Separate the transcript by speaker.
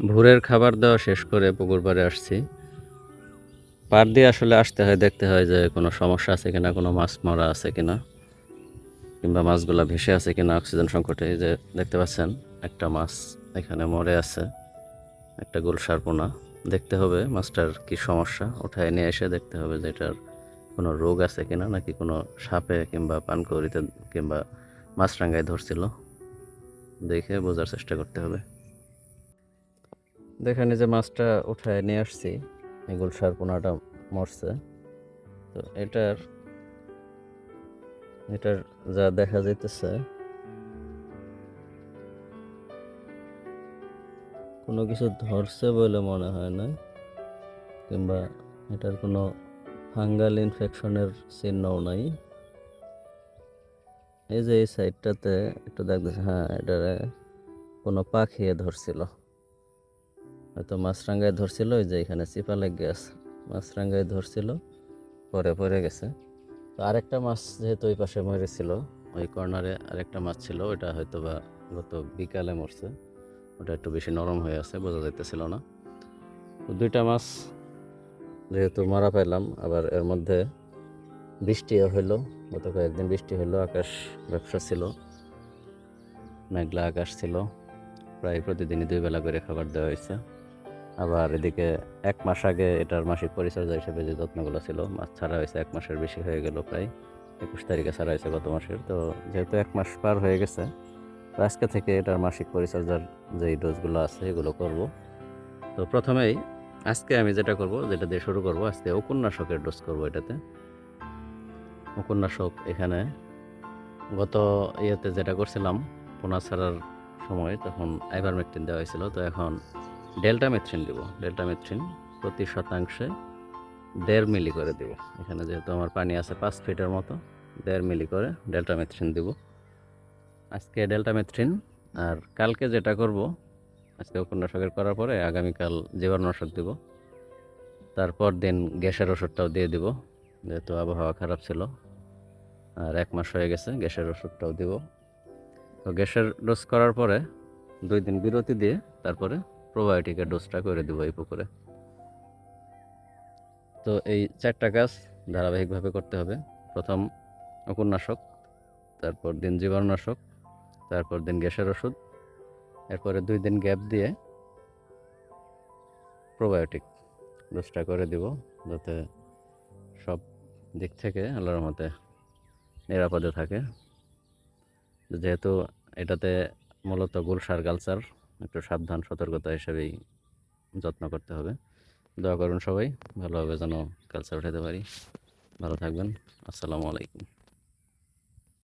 Speaker 1: ভোরের খাবার দেওয়া শেষ করে পুকুর পাড়ে আসছি। পাড় দিয়ে আসলে আসতে হয়, দেখতে হয় যে কোনো সমস্যা আছে কিনা, কোনো মাছ মরা আছে কিনা, কিংবা মাছগুলা ভেসে আছে কিনা অক্সিজেন সংকটে। যে দেখতে পাচ্ছেন, একটা মাছ এখানে মরে আছে, একটা গুলশার পোনা। দেখতে হবে মাছটার কি সমস্যা ওঠায় নিয়ে এসে দেখতে হবে যে এটার কোনো রোগ আছে কিনা, নাকি কোনো সাপে কিংবা পানকৌড়িতে কিংবা মাছরাঙ্গায় ধরছিল। দেখে বোঝার চেষ্টা করতে হবে। দেখেন যে মাছটা উঠায় নিয়ে আসছি। এই গুলশার পোনাটা মরছে। তো এটার এটার যা দেখা যাইতেছে, কোনো কিছু ধরছে বলে মনে হয় না, কিংবা এটার কোনো ফাঙ্গাল ইনফেকশনের চিহ্নও নাই। এই যে এই সাইডটাতে একটু দেখতেছে হ্যাঁ এটারে কোনো পাখিয়ে ধরছিল। হয়তো মাছরাঙ্গায় ধরছিল, ওই যে এখানে চিপা লেগে আছে মাছরাঙ্গায় ধরছিল, পরে পরে গেছে। তো আরেকটা মাছ যেহেতু ওই পাশে মরেছিল ওই কর্নারে আরেকটা মাছ ছিল ওটা হয়তো বা গত বিকালে মরছে। ওটা একটু বেশি নরম হয়ে আছে, বোঝা যাইতেছিল না। তো দুইটা মাছ যেহেতু মারা পাইলাম, আবার এর মধ্যে বৃষ্টিও হইল, গত কয়েকদিন বৃষ্টি হইল, আকাশ ব্যবসা ছিল, মেঘলা আকাশ ছিল। প্রায় প্রতিদিনই দুই বেলা করে খাবার দেওয়া হয়েছে। আবার এদিকে এক মাস আগে এটার মাসিক পরিচর্যা হিসেবে যে যত্নগুলো ছিল মাছ ছাড়া হয়েছে এক মাসের বেশি হয়ে গেল প্রায়। একুশ তারিখে ছাড়া হয়েছে গত মাসের। তো যেহেতু এক মাস পার হয়ে গেছে, তো আজকে থেকে এটার মাসিক পরিচর্যার যেই ডোজগুলো আছে, এগুলো করব। তো প্রথমেই আজকে আমি যেটা করব, যেটা দিয়ে শুরু করব, আজকে উপন্যাসকের ডোজ করব এটাতে। উপন্যাসক এখানে গত ইয়েতে যেটা করছিলাম পোনা ছাড়ার সময় তখন আইভারমেকটিন দেওয়া হয়েছিল। তো এখন ডেল্টা মেথ্রিন দিব ডেল্টা মেথ্রিন প্রতি শতাংশে দেড় মিলি করে দিব। এখানে যেহেতু আমার পানি আছে পাঁচ ফিটের মতো, দেড় মিলি করে ডেল্টা মেথ্রিন দিব। আজকে ডেল্টা মেথ্রিন আর কালকে যেটা করব, আজকে উপন্যাসকের করার পরে আগামীকাল জীবাণুনাশক দিব। তারপর দিন গ্যাসের ওষুধটাও দিয়ে দিব, যেহেতু আবহাওয়া খারাপ ছিল, আর এক মাস হয়ে গেছে গ্যাসের ওষুধটাও দিব। তো গ্যাসের ডোজ করার পরে দুই দিন বিরতি দিয়ে তারপরে প্রোবায়োটিকের ডোজটা করে দেবো এই পুকুরে। তো এই চারটা কাজ ধারাবাহিকভাবে করতে হবে। প্রথম উপন্যাসক তারপর দিন জীবাণুনাশক, তারপর দিন গ্যাসের ওষুধ, এরপরে দুই দিন গ্যাপ দিয়ে প্রোবায়োটিক ডোজটা করে দিব যাতে সব দিক থেকে আল্লাহর মতে নিরাপদে থাকে। যেহেতু এটাতে মূলত গুলসার কালচার একটু সাবধান, সতর্কতা হিসেবেই যত্ন করতে হবে। দয়া করুন সবাই, ভালোভাবে যেন কালচার উঠাতে পারি। ভালো থাকবেন। আসসালামু আলাইকুম।